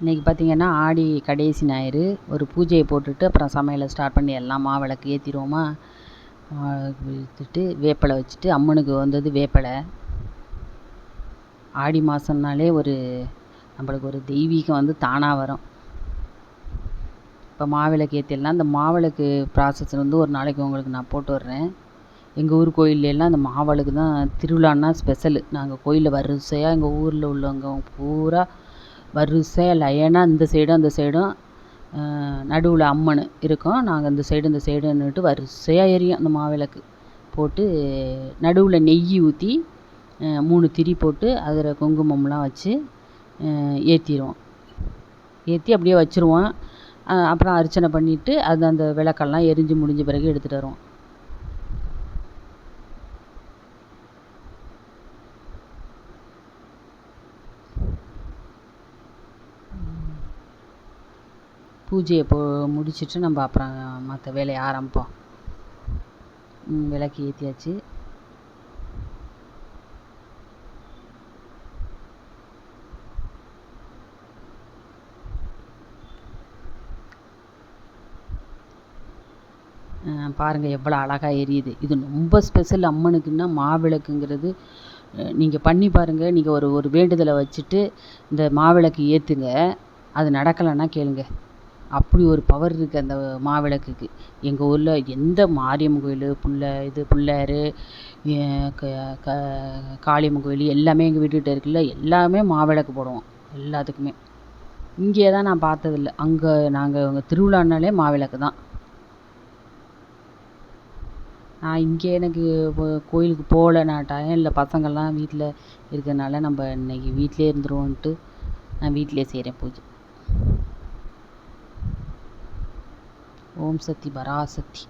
இன்றைக்கி பார்த்திங்கன்னா ஆடி கடைசி ஞாயிறு. ஒரு பூஜையை போட்டுட்டு அப்புறம் சமையலை ஸ்டார்ட் பண்ணி எல்லாம் மாவிளக்கு ஏற்றிருவோமா ஏற்றிட்டு வேப்பிலை வச்சுட்டு அம்மனுக்கு வந்தது வேப்பிலை. ஆடி மாதம்னாலே ஒரு நம்மளுக்கு ஒரு தெய்வீகம் வந்து தானாக வரும். இப்போ மாவிளக்கு ஏற்றிடலாம் அந்த மாவிளக்கு ப்ராசஸ் வந்து ஒரு நாளைக்கு உங்களுக்கு நான் போட்டு வர்றேன். எங்கள் ஊர் கோயிலெல்லாம் அந்த மாவிளக்கு தான் திருவிழான்னா ஸ்பெஷலு நாங்கள் கோயிலில் வரிசையாக எங்கள் ஊரில் உள்ளவங்க பூரா வரிசையாக லைனாக இந்த சைடும் அந்த சைடும் நடுவில் அம்மன் இருக்கும். நாங்கள் இந்த சைடு இந்த சைடுன்னுட்டு வரிசையாக எரியும் அந்த மாவிளக்கு. போட்டு நடுவில் நெய் ஊற்றி மூணு திரி போட்டு அதில் குங்குமம்லாம் வச்சு ஏற்றிருவோம் ஏற்றி அப்படியே வச்சுருவோம். அப்புறம் அர்ச்சனை பண்ணிவிட்டு அது அந்த விளக்கெல்லாம் எரிஞ்சு முடிஞ்ச பிறகு எடுத்துகிட்டு வருவோம். பூஜையை போ முடிச்சுட்டு நம்ம அப்புறம் மற்ற வேலையை ஆரம்பிப்போம். விளக்கு ஏற்றியாச்சு பாருங்கள் எவ்வளோ அழகாக எரியுது. இது ரொம்ப ஸ்பெஷல் அம்மனுக்குன்னா மாவிளக்குங்கிறது நீங்கள் பண்ணி பாருங்கள் நீங்கள் ஒரு ஒரு வேண்டுதலை வச்சுட்டு இந்த மாவிளக்கு ஏற்றுங்க அது நடக்கலைன்னா கேளுங்க. அப்படி ஒரு பவர் இருக்குது அந்த மாவிளக்குக்கு. எங்கள் ஊரில் எந்த மாரியம்மன் கோயில் புள்ள இது பிள்ளையாரு காளியம்மன் கோயில் எல்லாமே எங்கள் வீட்டுக்கிட்ட இருக்குல்ல எல்லாமே மாவிளக்கு போடுவோம் எல்லாத்துக்குமே. இங்கே தான் நான் பார்த்ததில்ல. அங்கே நாங்கள் அங்கே திருவிழான்னாலே மாவிளக்கு தான். நான் இங்கே எனக்கு கோயிலுக்கு போகல நான் டைம் இல்லை பசங்கள்லாம் வீட்டில் இருக்கிறதுனால நம்ம இன்னைக்கு வீட்டிலே இருந்துருவோன்ட்டு நான் வீட்டிலே செய்கிறேன் பூஜை. ஓம் சக்தி பராசக்தி.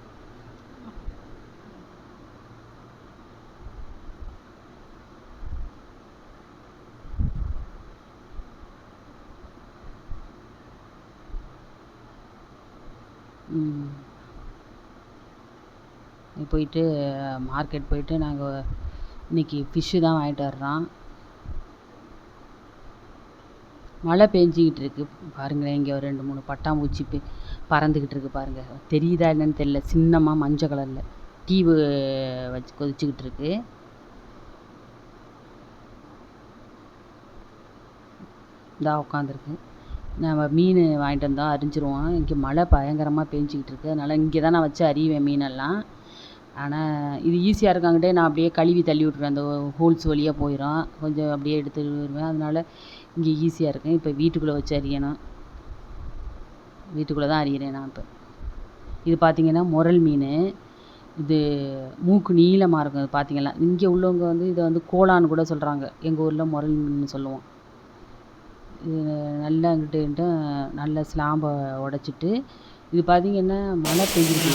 போயிட்டு மார்க்கெட் போயிட்டு நாங்கள் இன்றைக்கி ஃபிஷ்ஷு தான் வாங்கிட்டு வர்றோம். மழை பெஞ்சிக்கிட்டு இருக்குது பாருங்களேன் இங்கே ஒரு ரெண்டு மூணு பட்டாம்பூச்சி பறந்துக்கிட்டு இருக்குது பாருங்கள் தெரியுதா என்னன்னு தெரில சின்னமாக மஞ்சள் கலரில் தீவு வச்சு கொதிச்சுக்கிட்டு இருக்குது இதாக உட்காந்துருக்கு நம்ம மீன் வாங்கிட்டு வந்தால் அரிஞ்சிருவோம் இங்கே மழை பயங்கரமாக பெஞ்சிக்கிட்டு இருக்குது அதனால் இங்கே தான் நான் வச்சு அறிவேன் மீனெல்லாம். ஆனால் இது ஈஸியாக இருக்காங்கட்டே நான் அப்படியே கழுவி தள்ளி விட்ருவேன் அந்த ஹோல்ஸ் வழியாக போயிடும் கொஞ்சம் அப்படியே எடுத்து வருவேன். அதனால் இங்கே ஈஸியாக இருக்கும் இப்போ வீட்டுக்குள்ளே வச்சு அறியணும். வீட்டுக்குள்ளே தான் அறிகிறேன் நான் இப்போ. இது பார்த்திங்கன்னா முரல் மீன். இது மூக்கு நீளமாக இருக்கும் அது பார்த்திங்கன்னா இங்கே உள்ளவங்க வந்து இதை வந்து கோலான்னு கூட சொல்கிறாங்க எங்கள் ஊரில் முரல் மீன் சொல்லுவோம். இது நல்லா இங்கிட்டு நல்ல ஸ்லாம்பை உடச்சிட்டு இது பார்த்திங்கன்னா மழை பெஞ்சிருக்கு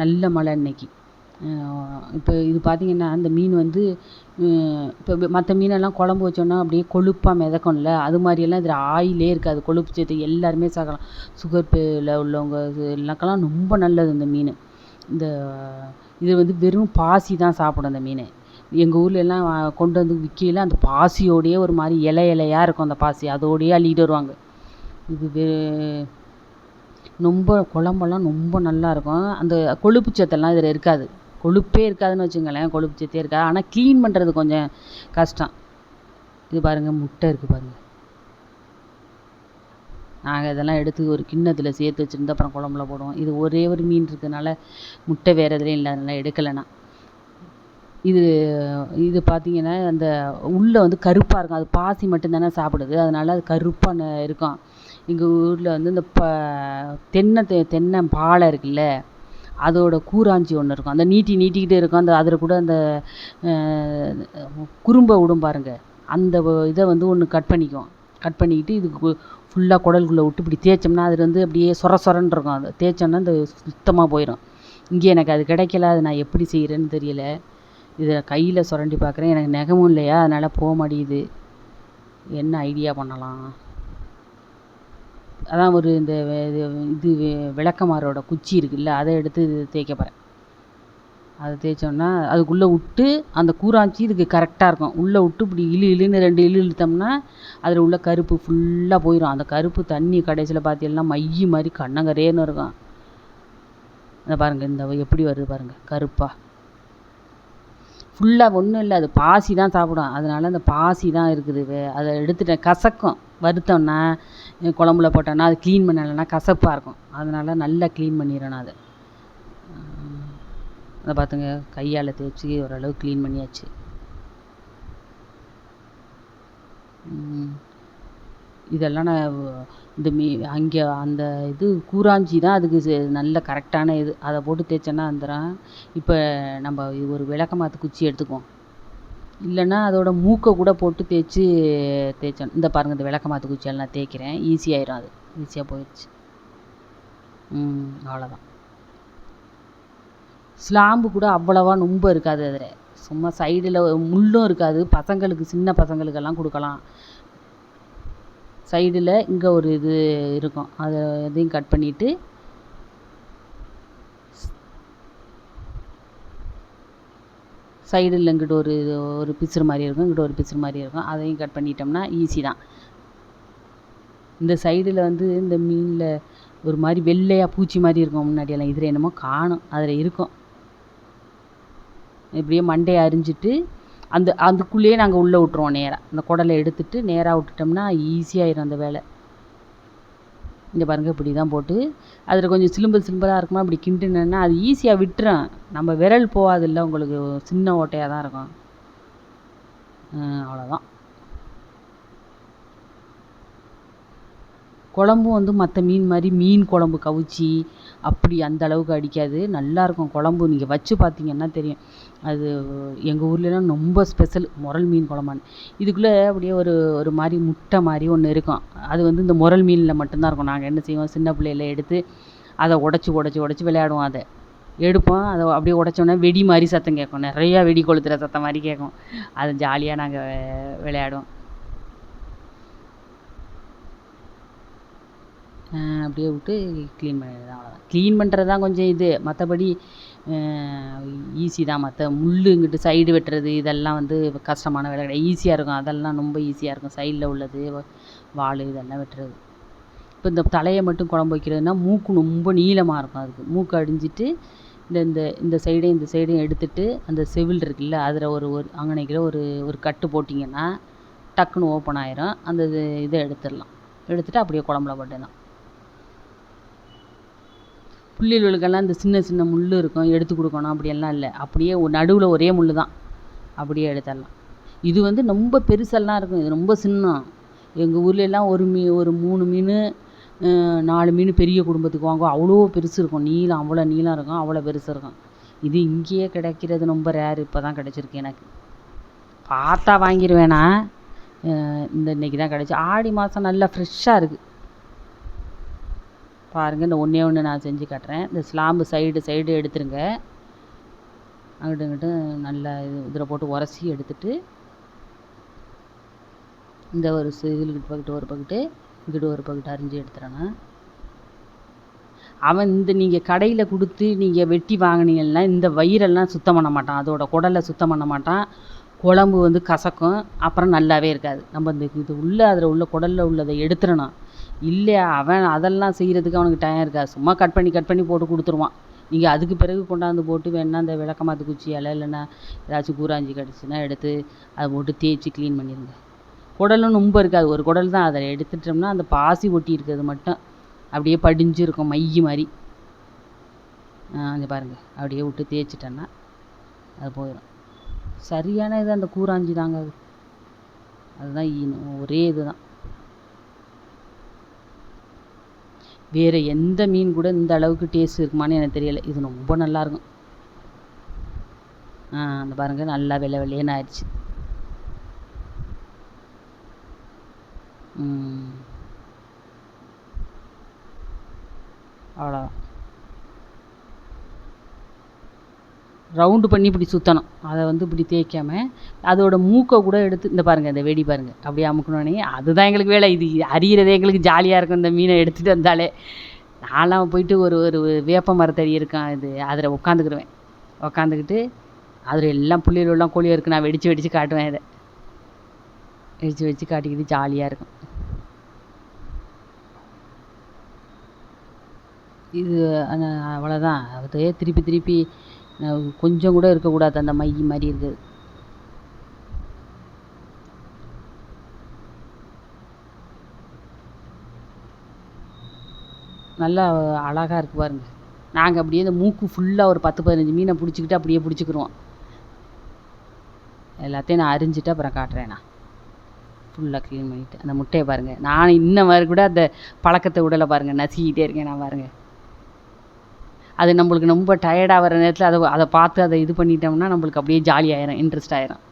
நல்ல மழை இன்னைக்கு இப்போ இது பார்த்திங்கன்னா இந்த மீன் வந்து இப்போ மற்ற மீனெல்லாம் குழம்பு வச்சோன்னா அப்படியே கொழுப்பாக மிதக்கும்ல அது மாதிரியெல்லாம் இதில் ஆயிலே இருக்காது. கொழுப்பு சத்து எல்லாருமே சாப்பிடலாம். சுகர் பேல உள்ளவங்க இது எல்லாக்கெல்லாம் ரொம்ப நல்லது இந்த மீன். இந்த இது வந்து வெறும் பாசி தான் சாப்பிடும் அந்த மீன். எங்கள் ஊரில் எல்லாம் கொண்டு வந்து விற்கையில அந்த பாசியோடையே ஒரு மாதிரி இலை இலையாக இருக்கும் அந்த பாசி. அதோடையே அள்ளிட்டு வருவாங்க. இது வே ரொம்ப குழம்பெல்லாம் ரொம்ப நல்லா இருக்கும். அந்த கொழுப்பு சத்தெல்லாம் இதில் இருக்காது. கொழுப்பே இருக்காதுன்னு வச்சுங்களேன் கொழுப்பு சத்தே இருக்காது. ஆனால் க்ளீன் பண்ணுறது கொஞ்சம் கஷ்டம். இது பாருங்கள் முட்டை இருக்குது பாருங்கள் நாங்கள் இதெல்லாம் எடுத்து ஒரு கிண்ணத்தில் சேர்த்து வச்சுருந்து அப்புறம் குழம்புல போடுவோம். இது ஒரே ஒரு மீன் இருக்கிறதுனால முட்டை வேறு எதுலேயும் இல்லை. அதனால் எடுக்கலை இது இது பார்த்திங்கன்னா அந்த உள்ளே வந்து கருப்பாக இருக்கும். அது பாசி மட்டும்தானே சாப்பிடுது. அதனால் அது கருப்பாக இருக்கும். எங்கள் ஊரில் வந்து இந்த ப தென்னை தெ தென்னை பாலை இருக்குல்ல அதோட கூராஞ்சி ஒன்று இருக்கும். அந்த நீட்டி நீட்டிக்கிட்டே இருக்கும். அந்த அதில் கூட அந்த குறும்பை விடும் பாருங்கள் அந்த இதை வந்து ஒன்று கட் பண்ணிக்குவோம் கட் பண்ணிக்கிட்டு இதுக்கு ஃபுல்லாக குடலுக்குள்ளே விட்டு இப்படி தேய்ச்சோம்னா அது வந்து அப்படியே சொர சொரன்னு இருக்கும். அது தேய்ச்சோன்னா அந்த சுத்தமாக போயிடும் இங்கே எனக்கு அது கிடைக்கல. அது நான் எப்படி செய்கிறேன்னு தெரியல. இதை கையில் சுரண்டி பார்க்குறேன் எனக்கு நகமும் இல்லையா? அதனால் போக மாட்டேங்குது. என்ன ஐடியா பண்ணலாம்? அதான் ஒரு இந்த இது இது விளக்கமாரோட குச்சி இருக்குல்ல அதை எடுத்து தேய்க்க போகிறேன் அதை தேய்ச்சோன்னா அதுக்குள்ளே விட்டு அந்த கூராஞ்சி இதுக்கு கரெக்டாக இருக்கும். உள்ளே விட்டு இப்படி இழு இழுன்னு ரெண்டு இழு இழுத்தோம்னா அதில் உள்ள கருப்பு ஃபுல்லாக போயிடும் அந்த கருப்பு தண்ணி கடைசியில் பார்த்தீங்கன்னா மைய மாதிரி கண்ணங்கரேன்னு இருக்கும். இந்த பாருங்கள் இந்த எப்படி வருது பாருங்கள் கருப்பாக ஃபுல்லாக ஒன்றும் இல்லை அது பாசி தான் சாப்பிடும். அதனால அந்த பாசி தான் இருக்குது. அதை எடுத்துட்டேன். கசக்கும். வறுத்தோம்னா குழம்புல போட்டோன்னா அது க்ளீன் பண்ணலைன்னா கசப்பாக இருக்கும். அதனால நல்லா க்ளீன் பண்ணிடணும் அதை. அதை பார்த்துங்க கையால் தேய்ச்சி ஓரளவு க்ளீன் பண்ணியாச்சு. இதெல்லாம் நான் இந்த மீ அங்கே அந்த இது கூராஞ்சி தான் அதுக்கு நல்ல கரெக்டான இது. அதை போட்டு தேய்ச்சோன்னா வந்துடும் இப்போ நம்ம இது ஒரு விளக்கமாத்து குச்சி எடுத்துக்குவோம். இல்லைன்னா அதோட மூக்கை கூட போட்டு தேய்ச்சி தேய்ச்சோம். இந்த பாருங்கள் இந்த விளக்கமாத்து குச்சியால் நான் தேய்க்கிறேன். ஈஸியாயிரும் அது. ஈஸியாக போயிடுச்சு. ம் அவ்வளோதான் ஸ்லாம்பு கூட அவ்வளவா நொம்ப இருக்காது அதில். சும்மா சைடில் முள்ளும் இருக்காது. பசங்களுக்கு சின்ன பசங்களுக்கெல்லாம் கொடுக்கலாம். சைடில் இங்கே ஒரு இது இருக்கும். அதை இதையும் கட் பண்ணிவிட்டு சைடில் இங்கிட்டு ஒரு ஒரு பிசுறு மாதிரி இருக்கும் இங்கிட்டு ஒரு பிசுறு மாதிரி இருக்கும். அதையும் கட் பண்ணிட்டோம்னா ஈஸி தான். இந்த சைடில் வந்து இந்த மீனில் ஒரு மாதிரி வெள்ளையாக பூச்சி மாதிரி இருக்கும் முன்னாடியெல்லாம். இதில் என்னமோ காணும். அதில் இருக்கும். இப்படியே மண்டையை அரிஞ்சிட்டு அந்த அதுக்குள்ளேயே நாங்கள் உள்ளே விட்ருவோம் நேராக அந்த குடலை எடுத்துட்டு நேராக விட்டுட்டோம்னா ஈஸியாகிடும் அந்த வேலை. இங்கே பாருங்கள் இப்படி தான் போட்டு அதில் கொஞ்சம் சிலும்பல் சிலும்பலாக இருக்குமா இப்படி கிண்டுனேன்னா அது ஈஸியாக விட்டுரும். நம்ம விரல் போகாதுல்ல உங்களுக்கு சின்ன ஓட்டையாக தான் இருக்கும் அவ்வளோதான் குழம்பும் வந்து மற்ற மீன் மாதிரி மீன் குழம்பு கவுச்சி அப்படி அந்த அளவுக்கு அடிக்காது. நல்லாயிருக்கும் குழம்பு. நீங்கள் வச்சு பார்த்தீங்கன்னா தெரியும். அது எங்கள் ஊர்லலாம் ரொம்ப ஸ்பெஷல் முரல் மீன் குழம்பான்னு இதுக்குள்ளே அப்படியே ஒரு ஒரு மாதிரி முட்டை மாதிரி ஒன்று இருக்கும். அது வந்து இந்த முரல் மீனில் மட்டும்தான் இருக்கும். நாங்கள் என்ன செய்வோம்? சின்ன பிள்ளையில எடுத்து அதை உடச்சி உடச்சி உடச்சி விளையாடுவோம் அதை. எடுப்போம். அதை அப்படியே உடச்சோன்னே வெடி மாதிரி சத்தம் கேட்கும். நிறையா வெடி கொளுத்துற சத்தம் மாதிரி கேட்கும். அது ஜாலியாக நாங்கள் விளையாடுவோம். அப்படியே விட்டு க்ளீன் பண்ணிடுறது அவ்வளோதான் க்ளீன் பண்ணுறது தான் கொஞ்சம் இது. மற்றபடி ஈஸி தான். மற்ற முள் இங்கிட்டு சைடு வெட்டுறது இதெல்லாம் வந்து கஷ்டமான வேலை கிடையாது. ஈஸியாக இருக்கும். அதெல்லாம் ரொம்ப ஈஸியாக இருக்கும். சைடில் உள்ளது வால் இதெல்லாம் வெட்டுறது. இப்போ இந்த தலையை மட்டும் குழம்பு வைக்கிறதுனா மூக்கு ரொம்ப நீளமாக இருக்கும் அதுக்கு. மூக்கு அடிஞ்சிட்டு இந்த இந்த இந்த சைடையும் இந்த சைடையும் எடுத்துட்டு அந்த செவில் இருக்குல்ல அதில் ஒரு ஒரு அங்கனைக்கிற ஒரு ஒரு கட்டு போட்டிங்கன்னா டக்குன்னு ஓப்பன் ஆயிரும். அந்த இது இதை எடுத்துடலாம். எடுத்துட்டு அப்படியே குழம்புல போட்டுடலாம். புள்ளிகளுக்கெல்லாம் இந்த சின்ன சின்ன முள் இருக்கும் எடுத்து கொடுக்கணும் அப்படியெல்லாம் இல்லை. அப்படியே நடுவில் ஒரே முள் தான் அப்படியே எடுத்துடலாம். இது வந்து ரொம்ப பெருசெல்லாம் இருக்கும். இது ரொம்ப சின்னம். எங்கள் ஊர்லெலாம் ஒரு மீ ஒரு மூணு மீன் நாலு மீன் பெரிய குடும்பத்துக்கு வாங்குவோம். அவ்வளோ பெருசு இருக்கும். நீளம் அவ்வளோ நீளம் இருக்கும். அவ்வளோ பெருசு இருக்கும். இது இங்கேயே கிடைக்கிறது ரொம்ப ரேர் இப்போ தான் கிடச்சிருக்கு எனக்கு. பார்த்தா வாங்கிடுவேனா இந்த இன்னைக்கு தான் கிடச்சி. ஆடி மாதம் நல்லா ஃப்ரெஷ்ஷாக இருக்குது பாருங்கள் இந்த ஒன்றே ஒன்று நான் செஞ்சு காட்டுறேன். இந்த ஸ்லாம்பு சைடு சைடு எடுத்துருங்க. அங்கிட்டு இங்கிட்டு நல்லா இது இதில் போட்டு உரசி எடுத்துட்டு இந்த ஒரு இதில் பக்கெட்டு ஒரு பக்கெட்டு இங்கிட்டு ஒரு பக்கெட்டு அரிஞ்சு எடுத்துறேன்னா அவன் இந்த நீங்கள் கடையில் கொடுத்து நீங்கள் வெட்டி வாங்கினீங்கன்னா இந்த வயிறெல்லாம் சுத்தம் பண்ண மாட்டான். அதோட குடலை சுத்தம் பண்ண மாட்டான். குழம்பு வந்து கசக்கும். அப்புறம் நல்லாவே இருக்காது. நம்ம இந்த இது உள்ளே அதில் உள்ள குடலில் உள்ளதை எடுத்துடணும். இல்லையா அவன் அதெல்லாம் செய்கிறதுக்கு அவனுக்கு டைம் இருக்காது சும்மா கட் பண்ணி கட் பண்ணி போட்டு கொடுத்துருவான். நீங்கள் அதுக்கு பிறகு கொண்டாந்து போட்டு வேணா அந்த விளக்கமாத்து குச்சியால் இல்லைன்னா ஏதாச்சும் கூராஞ்சி கிடச்சின்னா எடுத்து அதை போட்டு தேய்ச்சி க்ளீன் பண்ணிடுங்க குடலும் ரொம்ப இருக்காது. ஒரு குடல் தான். அதை எடுத்துட்டோம்னா அந்த பாசி ஒட்டி இருக்கிறது மட்டும் அப்படியே படிஞ்சு இருக்கும் மைய மாதிரி அங்கே பாருங்கள் அப்படியே விட்டு தேய்ச்சிட்டேன்னா அது போயிடும் சரியான இது அந்த கூராஞ்சி தாங்க அது. அதுதான் ஒரே இது தான் வேறு எந்த மீன் கூட இந்த அளவுக்கு டேஸ்ட் இருக்குமான்னு எனக்கு தெரியலை. இது ரொம்ப நல்லாயிருக்கும் ஆ அந்த பாருங்கள் நல்லா வெள்ளை வெள்ளையன்னு ஆயிடுச்சு. அவ்வளோதான் ரவுண்டு பண்ணி இப்படி சுற்றணும் அதை வந்து இப்படி தேய்க்காம அதோட மூக்கை கூட எடுத்து இந்த பாருங்கள் இந்த வெடி பாருங்கள் அப்படியே அமுக்கணுன்னே அதுதான் எங்களுக்கு வேலை. இது அறியிறதே எங்களுக்கு ஜாலியாக இருக்கும் இந்த மீனை எடுத்துகிட்டு வந்தாலே. நான்லாம் போயிட்டு ஒரு ஒரு வேப்ப மரத்தடி இருக்கான் இது அதில் உட்காந்துக்கிடுவேன் உக்காந்துக்கிட்டு அதில் எல்லாம் புள்ளியிலெல்லாம் கோழியாக இருக்குது நான் வெடித்து வெடித்து காட்டுவேன் இதை. வெடித்து வெடித்து காட்டிக்கிட்டு ஜாலியாக இருக்கும். இது அவ்வளோதான் அதே திருப்பி திருப்பி கொஞ்சம் கூட இருக்கக்கூடாது அந்த மை மாதிரி இருக்குது நல்லா அழகாக இருக்குது பாருங்கள் நாங்கள் அப்படியே இந்த மூக்கு ஃபுல்லாக ஒரு பத்து பதினஞ்சு மீனை பிடிச்சிக்கிட்டு அப்படியே பிடிச்சிக்கிருவோம். எல்லாத்தையும் நான் அரிஞ்சிட்டு அப்புறம் காட்டுறேன் நான். ஃபுல்லாக க்ளீன் பண்ணிவிட்டு அந்த முட்டையை பாருங்கள் நான் இன்ன மாதிரி கூட அந்த பழக்கத்தை விடலை பாருங்கள் நசுக்கிட்டே இருக்கேன் நான் பாருங்கள் அது நம்மளுக்கு ரொம்ப டயர்டாக வர நேரத்தில் அதை அதை பார்த்து அதை இது பண்ணிட்டோம்னா நம்மளுக்கு அப்படியே ஜாலி ஆயிரும் இன்ட்ரெஸ்ட் ஆயிரும்.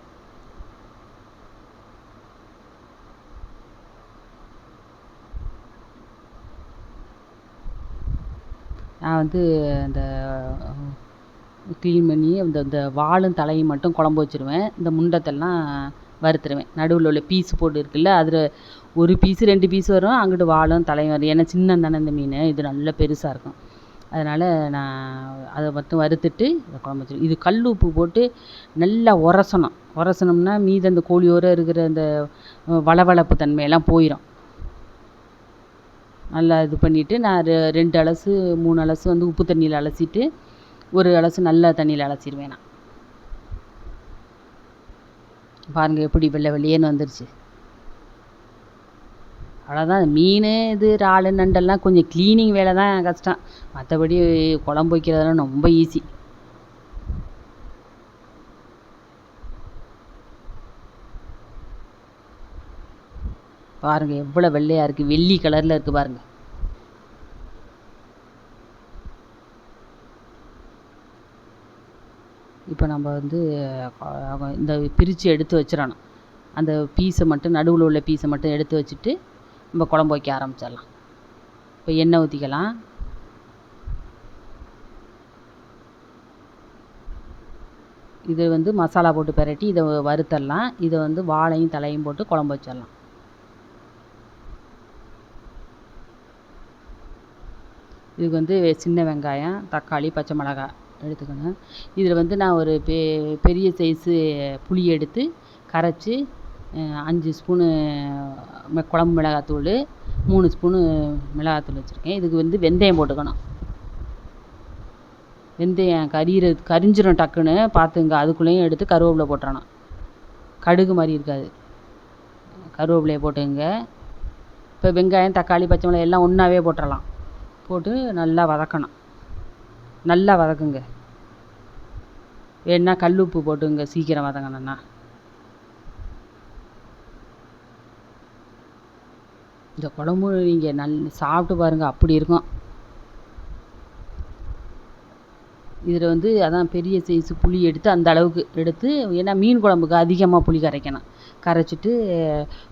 நான் வந்து அந்த க்ளீன் பண்ணி அந்த இந்த வாலும் தலையும் மட்டும் குழம்பு வச்சுருவேன். இந்த முண்டத்தெல்லாம் வறுத்துருவேன். நடுவில் உள்ள பீஸ் போட்டு இருக்குல்ல அதில் ஒரு பீஸு ரெண்டு பீஸ் வரும். அங்கிட்டு வாலும் தலையும் வரும். ஏன்னா சின்ன தானே இந்த மீன். இது நல்ல பெருசாக இருக்கும். அதனால் நான் அதை மட்டும் வறுத்துட்டு குழம்பு வச்சுருவேன். இது கல் உப்பு போட்டு நல்லா உரசணும். உரசனோம்னா மீதி அந்த கோழியோர இருக்கிற அந்த வளவளப்பு தன்மையெல்லாம் போயிடும் நல்லா இது பண்ணிவிட்டு நான் ரெ ரெண்டு அலசு மூணு அலசு வந்து உப்பு தண்ணியில் அலசிட்டு ஒரு அலசு நல்ல தண்ணியில் அலசிடுவேன் நான். பாருங்கள் எப்படி வெள்ளை வெள்ளையேன்னு வந்துருச்சு. அவ்வளோதான் மீன் இது இறாலு நண்டெல்லாம் கொஞ்சம் க்ளீனிங் வேலை தான் கஷ்டம். மற்றபடி குழம்பு வைக்கிறதெல்லாம் ரொம்ப ஈஸி பாருங்கள் எவ்வளோ வெள்ளையாக இருக்குது வெள்ளி கலரில் இருக்குது பாருங்கள் இப்போ நம்ம வந்து இந்த பிரித்து எடுத்து வச்சிடணும். அந்த பீஸை மட்டும் நடுவில் உள்ள பீஸை மட்டும் எடுத்து வச்சுட்டு நம்ம குழம்பு வைக்க ஆரம்பிச்சிடலாம். இப்போ எண்ணெய் ஊற்றிக்கலாம் இது வந்து மசாலா போட்டு பெரட்டி இதை வறுத்தரலாம். இதை வந்து வாழையும் தலையும் போட்டு குழம்பு வச்சிடலாம். இதுக்கு வந்து சின்ன வெங்காயம் தக்காளி பச்சை மிளகாய் எடுத்துக்கணும். இதில் வந்து நான் ஒரு பெ பெரிய சைஸு புளி எடுத்து கரைச்சி அஞ்சு ஸ்பூனு குழம்பு மிளகாத்தூள் மூணு ஸ்பூனு மிளகாத்தூள் வச்சுருக்கேன். இதுக்கு வந்து வெந்தயம் போட்டுக்கணும். வெந்தயம் கரியிற கரிஞ்சிடும் டக்குன்னு. பார்த்துங்க அதுக்குள்ளேயும் எடுத்து கருவேப்பிலை போட்டுறணும். கடுகு மாதிரி இருக்காது. கருவேப்பிலையை போட்டுங்க. இப்போ வெங்காயம் தக்காளி பச்சை மிளகாய் எல்லாம் ஒன்றாவே போட்டுடலாம் போட்டு நல்லா வதக்கணும். நல்லா வதக்குங்க. வேணுன்னா கல் உப்பு போட்டுங்க. சீக்கிரம் வதங்கணுன்னா இந்த குழம்பு நீங்கள் நல் சாப்பிட்டு பாருங்கள் அப்படி இருக்கும். இதில் வந்து அதான் பெரிய சைஸு புளி எடுத்து அந்த அளவுக்கு எடுத்து ஏன்னா மீன் குழம்புக்கு அதிகமாக புளி கரைக்கணும். கரைச்சிட்டு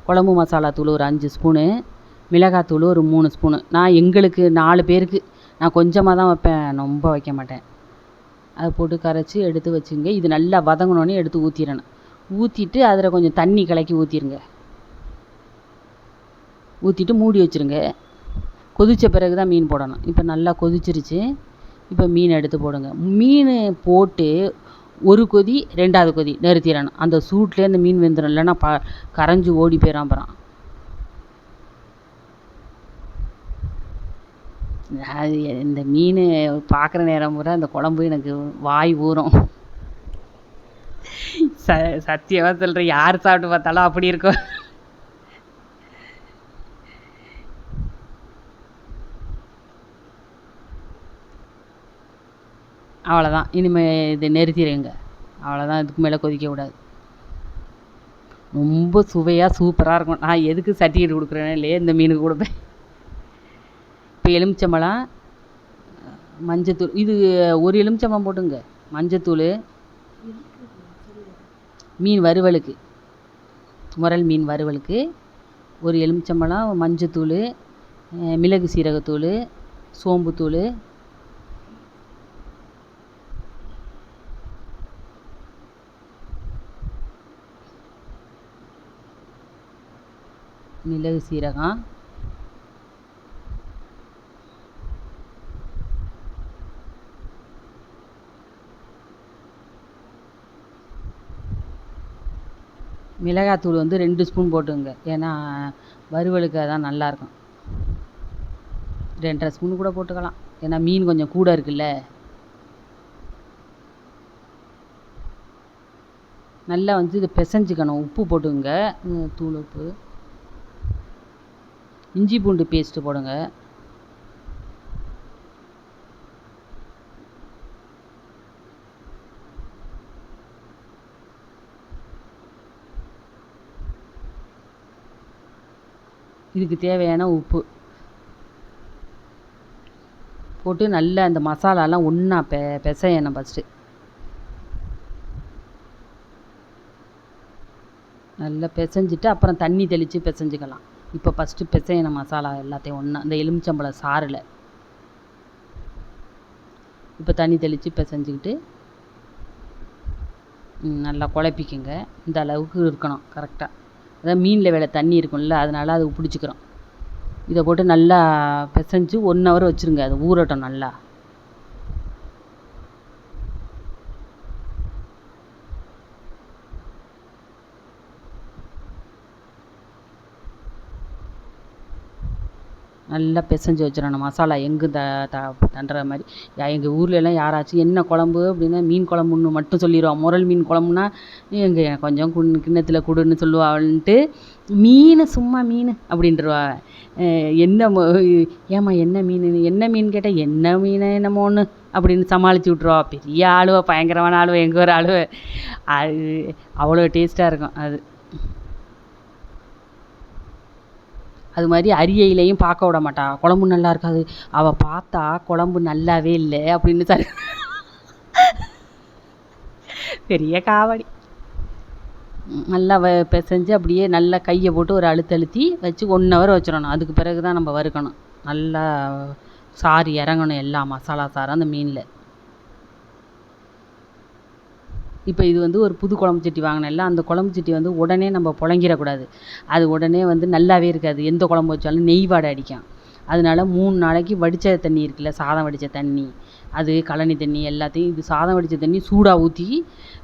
குழம்பு மசாலா தூள் ஒரு அஞ்சு ஸ்பூனு மிளகாத்தூள் ஒரு மூணு ஸ்பூனு. நான் எங்களுக்கு நாலு பேருக்கு நான் கொஞ்சமாக தான் வைப்பேன் ரொம்ப வைக்க மாட்டேன். அதை போட்டு கரைச்சி எடுத்து வச்சுங்க. இது நல்லா வதங்கினோடனே எடுத்து ஊற்றிடணும் ஊற்றிட்டு அதில் கொஞ்சம் தண்ணி கலக்கி ஊற்றிருங்க ஊற்றிட்டு மூடி வச்சுருங்க. கொதித்த பிறகு தான் மீன் போடணும். இப்போ நல்லா கொதிச்சிருச்சு. இப்போ மீன் எடுத்து போடுங்க. மீன் போட்டு ஒரு கொதி ரெண்டாவது கொதி நிறுத்திடணும். அந்த சூட்லேயே அந்த மீன் வெந்துடும் இல்லைன்னா ப கரைஞ்சி ஓடி போயிடும் அப்புறம். அது இந்த மீன் பார்க்குற நேரம் பூரா அந்த குழம்பு எனக்கு வாய் ஊறும். ச சத்தியமாக சொல்கிறேன் யார் சாப்பிட்டு பார்த்தாலும் அப்படி இருக்கும். அவ்வளோதான் இனிமேல் இது நிறுத்திடுங்க அவ்வளோதான் இதுக்கு மேலே கொதிக்க ரொம்ப சுவையாக சூப்பராக இருக்கும். நான் எதுக்கு சர்டிஃபிகேட் கொடுக்குறேனே இல்லையே இந்த மீனுக்கு கொடுப்பேன் இப்போ எலுமிச்சம்பழம் மஞ்சத்தூள் இது ஒரு எலுமிச்சம்பழம் போட்டுங்க. மஞ்சத்தூள் மீன் வறுவலுக்கு முரல் மீன் வறுவலுக்கு ஒரு எலுமிச்சம்பழம் மஞ்சத்தூள் மிளகு சீரகத்தூள் சோம்புத்தூள் மிளகு சீரகம். மிளகாத்தூள் வந்து ரெண்டு ஸ்பூன் போட்டுங்க ஏன்னா வறுவலுக்கு அதான் நல்லாயிருக்கும் ரெண்டரை ஸ்பூன் கூட போட்டுக்கலாம். ஏன்னா மீன் கொஞ்சம் கூட இருக்குல்ல. நல்லா வந்து இதை பிசைஞ்சிக்கணும். உப்பு போட்டுங்க தூள் உப்பு. இஞ்சி பூண்டு பேஸ்ட்டு போடுங்க. இதுக்கு தேவையான உப்பு. போட்டு நல்லா அந்த மசாலாலாம் ஒன்றா பெ பிசையணும் ஃபஸ்ட்டு நல்லா பிசைஞ்சிட்டு அப்புறம் தண்ணி தெளித்து பிசைஞ்சிக்கலாம். இப்போ ஃபஸ்ட்டு பிசையின மசாலா எல்லாத்தையும் ஒன்றா இந்த எலுமிச்சம்பழம் சாறில். இப்போ தண்ணி தெளித்து பிசைஞ்சிக்கிட்டு நல்லா குழப்பிக்குங்க. இந்த அளவுக்கு இருக்கணும் கரெக்டாக அதான் மீனில் வேலை தண்ணி இருக்கும்ல அதனால் அது பிடிச்சிக்கிறோம். இதை போட்டு நல்லா பிசைஞ்சு ஒன் ஹவர் வச்சுருங்க அது ஊறட்டும் நல்லா. நல்லா பிசைஞ்சு வச்சிடணும். மசாலா எங்கும் த த தண்டுற மாதிரி. எங்கள் ஊர்லெலாம் யாராச்சும் என்ன குழம்பு அப்படின்னா மீன் குழம்புன்னு மட்டும் சொல்லிடுவா முரல் மீன் குழம்புனா எங்கே கொஞ்சம் குன் கிண்ணத்தில் கொடுன்னு சொல்லுவாள்ன்ட்டு மீன் சும்மா மீன் அப்படின்றவா. என்ன ஏம்மா என்ன மீன்? என்ன மீன் கேட்டால் என்ன மீன் என்னமோன்னு அப்படின்னு சமாளித்து விட்ருவா பெரிய ஆளுவ பயங்கரமான ஆளுவ எங்கள் ஊர் ஆளுவ. அது அவ்வளோ டேஸ்ட்டாக இருக்கும். அது. அது மாதிரி அரியையிலையும் பார்க்க விட மாட்டாள் குழம்பு நல்லா இருக்காது. அவள் பார்த்தா குழம்பு நல்லாவே இல்லை அப்படின்னு சார் பெரிய காவடி. நல்லா வ பிசைஞ்சு அப்படியே நல்லா கையை போட்டு ஒரு அழுத்தழுத்தி வச்சு ஒன் ஹவர் வச்சிடணும். அதுக்கு பிறகு தான் நம்ம வறுக்கணும். நல்லா சாறு இறங்கணும். எல்லா மசாலா சாரும் அந்த மீனில். இப்போ இது வந்து ஒரு புது குழம்பு சட்டி வாங்கினேன்ல அந்த குழம்பு சட்டி வந்து உடனே நம்ம புழங்கிடக்கூடாது. அது உடனே வந்து நல்லாவே இருக்காது. எந்த குழம்பு வச்சாலும் நெய் வாடை அடிக்கும். அதனால மூணு நாளைக்கு வடித்த தண்ணி இருக்குல்ல சாதம் வடித்த தண்ணி அது கழனி தண்ணி எல்லாத்தையும் இது சாதம் வடித்த தண்ணி சூடாக ஊற்றி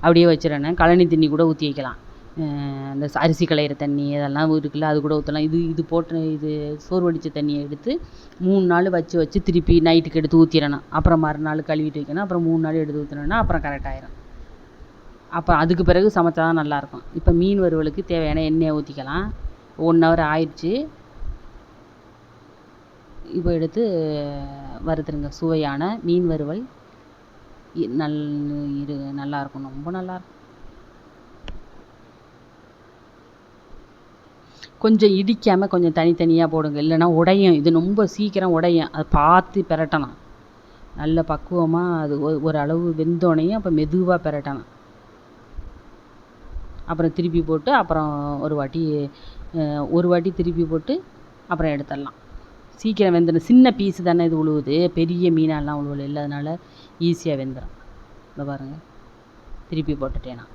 அப்படியே வச்சிடணும். கழனி தண்ணி கூட ஊற்றி வைக்கலாம். அந்த அரிசி களையிற தண்ணி அதெல்லாம் இருக்குல்ல அது கூட ஊற்றலாம் இது இது போட்டு இது சோறு வடித்த தண்ணியை எடுத்து மூணு நாள் வச்சு வச்சு திருப்பி நைட்டுக்கு எடுத்து ஊற்றிடணும் அப்புறம் மறுநாள் கழுவிட்டு வைக்கணும். அப்புறம் மூணு நாள் எடுத்து ஊற்றினோன்னா அப்புறம் கரெக்டாயிரும் அப்போ அதுக்கு பிறகு சமைச்சா தான் நல்லாயிருக்கும். இப்போ மீன் வறுவலுக்கு தேவையான எண்ணெயை ஊற்றிக்கலாம் ஒன் ஹவர் ஆயிடுச்சு. இப்போ எடுத்து வறுத்துருங்க. சுவையான மீன் வறுவல். நல் இரு நல்லாயிருக்கும். ரொம்ப நல்லாயிருக்கும். கொஞ்சம் இடிக்காமல் கொஞ்சம் தனித்தனியாக போடுங்க. இல்லைன்னா உடையும். இது ரொம்ப சீக்கிரம் உடையும். அதை பார்த்து பிரட்டணும் நல்ல பக்குவமாக அது ஒரு அளவு வெந்தோடனையும் அப்போ மெதுவாக பிரட்டணும் அப்புறம் திருப்பி போட்டு அப்புறம் ஒரு வாட்டி ஒரு வாட்டி திருப்பி போட்டு அப்புறம் எடுத்துடலாம். சீக்கிரம் வெந்துடும் சின்ன பீஸு தானே இது உழுவுது. பெரிய மீனாலாம் உழுவல. இல்லை அதனால் ஈஸியாக வெந்துடும் இந்த பாருங்கள் திருப்பி போட்டுட்டேன்? நான்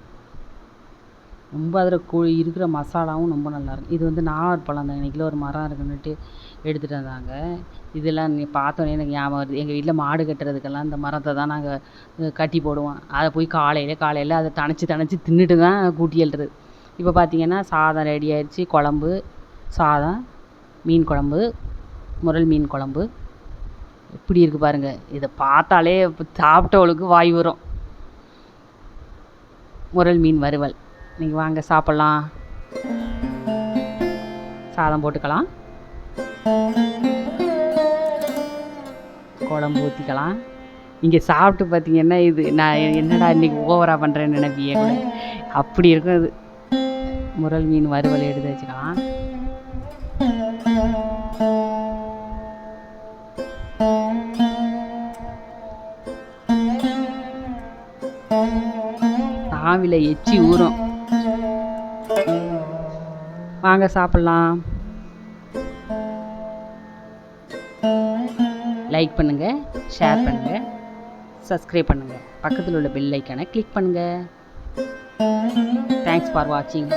ரொம்ப அதில் கு இருக்கிற மசாலாவும் ரொம்ப நல்லாயிருக்கும் இது வந்து நாவற்பழம் தான் இன்றைக்கில ஒரு மரம் இருக்குன்னுட்டு எடுத்துகிட்டு வந்தாங்க. இதெல்லாம் நீ பார்த்தோன்னே எனக்கு ஞாபகம் வருது. எங்கள் வீட்டில் மாடு கட்டுறதுக்கெல்லாம் இந்த மரத்தை தான் நாங்கள் கட்டி போடுவோம். அதை போய் காலையில் காலையில் அதை தணச்சி தணிச்சு தின்னுட்டு தான் கூட்டி எழுறது இப்போ பார்த்தீங்கன்னா சாதம் ரெடி ஆகிடுச்சி குழம்பு சாதம் மீன் குழம்பு முரல் மீன் குழம்பு. எப்படி இருக்குது பாருங்கள் இதை பார்த்தாலே சாப்பிட்டவளுக்கு வாய் வரும். முரல் மீன் வறுவல். நீங்கள் வாங்க சாப்பிட்லாம். சாதம் போட்டுக்கலாம். குழம்பு ஊற்றிக்கலாம் இங்கே சாப்பிட்டு பார்த்தீங்கன்னா இது நான் என்னடா இன்றைக்கி ஓவராக பண்ணுறேன்னு நினைப்பியே கூட. அப்படி இருக்கும் அது முரல் மீன் வறுவல் எடுத்து வச்சுக்கலாம். நாவில் எச்சி ஊறும். வாங்க சாப்பிட்லாம். லைக் பண்ணுங்கள் ஷேர் பண்ணுங்கள் சப்ஸ்கிரைப் பண்ணுங்கள் பக்கத்தில் உள்ள பெல் ஐக்கானை கிளிக் பண்ணுங்கள் தேங்க்ஸ் ஃபார் வாட்சிங்